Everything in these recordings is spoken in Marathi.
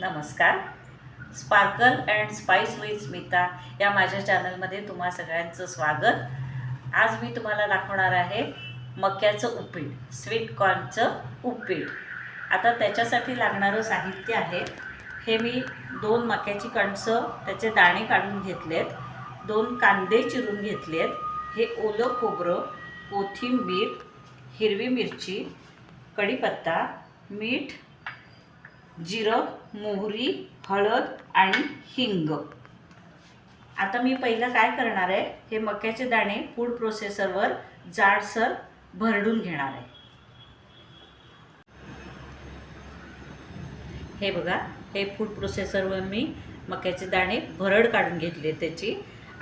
नमस्कार. Sparkle and spice with Smita या माझ्या चॅनलमध्ये तुम्हा सगळ्यांचं स्वागत. आज मी तुम्हाला दाखवणार आहे मक्याचं उपीट स्वीट कॉर्नचं उपीट. आता त्याच्यासाठी लागणारं साहित्य आहे. हे मी दोन मक्याची कणसं त्याचे दाणे काढून घेतलेत. दोन कांदे चिरून घेतलेत. हे ओलं खोबरं कोथिंबीर हिरवी मिरची कढीपत्ता मीठ जिरं मोहरी हळद आणि हिंग. आता मी पहिलं काय करणार आहे हे मक्याचे दाणे फूड प्रोसेसरवर जाडसर भरडून घेणार आहे. हे बघा हे फूड प्रोसेसरवर मी मक्याचे दाणे भरड काढून घेतले त्याची.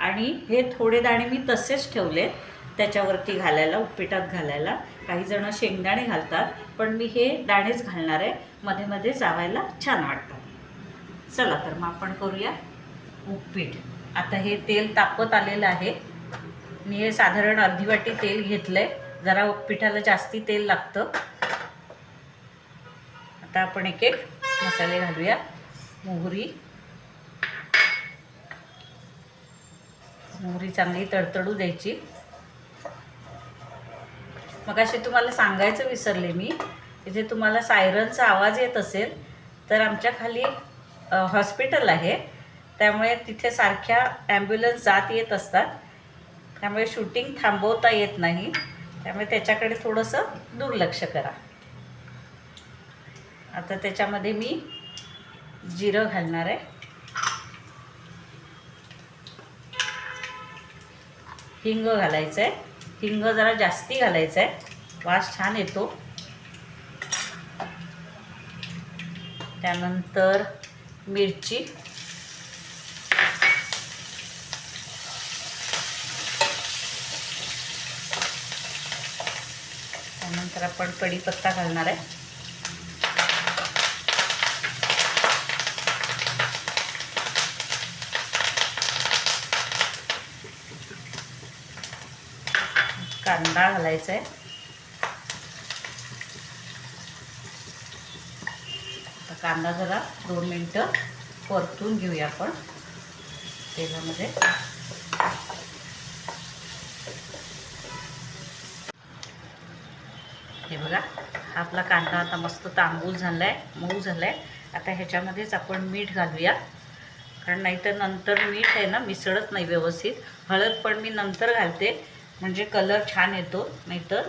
आणि हे थोडे दाणे मी तसेच ठेवले त्याच्यावरती घालायला उपपिटात घालायला. काही जण शेंगदाणे घालतात पण मी हे दाणेच घालणार आहे. मध्ये मध्ये चावायला छान वाटतं. चला तर मग आपण करूया उपपीठ आता हे तेल तापत आलेलं आहे. मी हे साधारण अर्धी वाटी तेल घेतलं आहे जरा उपपिठाला जास्ती तेल लागतं. आता आपण एक एक मसाले घालूया. मोहरी मोहरी चांगली तडतडू द्यायची. मग असे तुम्हाला सांगायचं विसरले मी. तिथे तुम्हाला सायरनचा आवाज येत असेल तर आमच्या खाली हॉस्पिटल आहे. त्यामुळे तिथे सारख्या ॲम्ब्युलन्स जात येत असतात. त्यामुळे शूटिंग थांबवता येत नाही. त्यामुळे त्याच्याकडे थोडंसं दुर्लक्ष करा. आता त्याच्यामध्ये मी जिरं घालणार आहे. हिंग घालायचं आहे हिंग जरा जास्ती घालायचं आहे वास छान येतो. त्यानंतर मिरची. त्यानंतर आपण कढीपत्ता घालणार आहे. कांदा घालायचा आहे आता कांदा जरा दोन मिनटं परतून घेऊया आपण. तेलामध्ये. हे बघा हा आपला कांदा आता मस्त तांबूल झाला आहे मऊ झाला आहे आता ह्याच्यामध्येच आपण मीठ घालूया. कारण नाहीतर नंतर मीठ आहे ना मिसळत नाही व्यवस्थित. हळद पण मी नंतर घालते. म्हणजे कलर छान येतो नाहीतर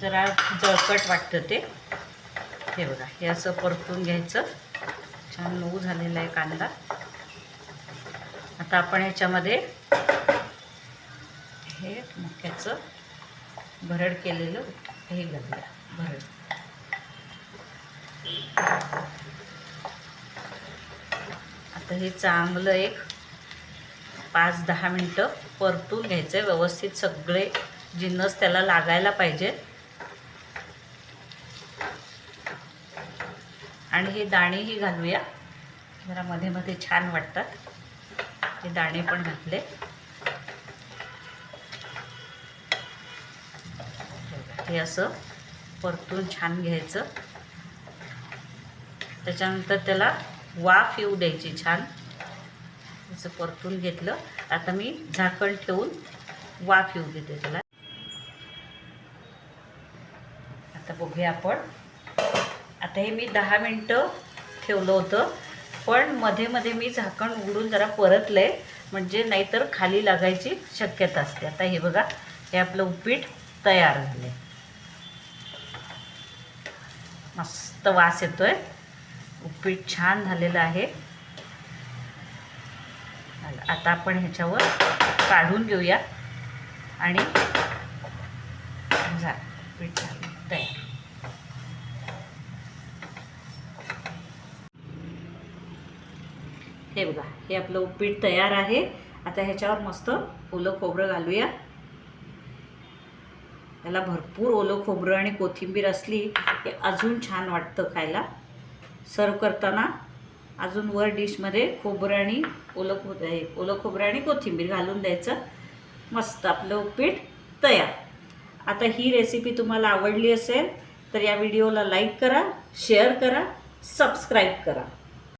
जरा जळकट वाटतं ते. हे बघा हे असं परतून घ्यायचं. छान मऊ झालेला आहे कांदा. आता आपण ह्याच्यामध्ये हे मक्याचं भरड केलेलं हे घालूया भरड. आता हे चांगलं एक पाच दहा मिनटं परतून घ्यायचं. आहे व्यवस्थित सगळे जिन्नस त्याला लागायला पाहिजे. आणि हे दाणेही घालूया. जरा मध्ये मध्ये छान वाटतात. हे दाणे पण घातले. हे असं परतून छान घ्यायचं. त्याच्यानंतर त्याला वाफ येऊ द्यायची छान. असं परतून घेतलं. आता मी झाकण ठेवून वाफ येऊ देते त्याला. आता बघूया आपण. आता हे मी दहा मिनटं ठेवलं होतं. पण मध्ये मध्ये मी झाकण उघडून जरा परतलं आहे म्हणजे नाहीतर खाली लागायची शक्यता असते. आता हे बघा हे आपलं उपीट तयार झाले मस्त वास येतोय. उपीट छान झालेलं आहे. आता आपण ह्याच्यावर काढून घेऊया. आणि झालं. पीठ झालं. तयार. हे बघा हे आपलं उपीट तयार आहे. आता ह्याच्यावर मस्त ओलं खोबरं घालूया. याला भरपूर ओलं खोबरं आणि कोथिंबीर असली हे अजून छान वाटतं खायला. सर्व करताना अजून वर डिशमध्ये खोबरं आणि ओलं खो हे ओलं खोबरं आणि कोथिंबीर घालून द्यायचं. मस्त आपलं उपीट तयार. आता ही रेसिपी तुम्हाला आवडली असेल तर या व्हिडिओला लाईक करा शेअर करा सबस्क्राईब करा.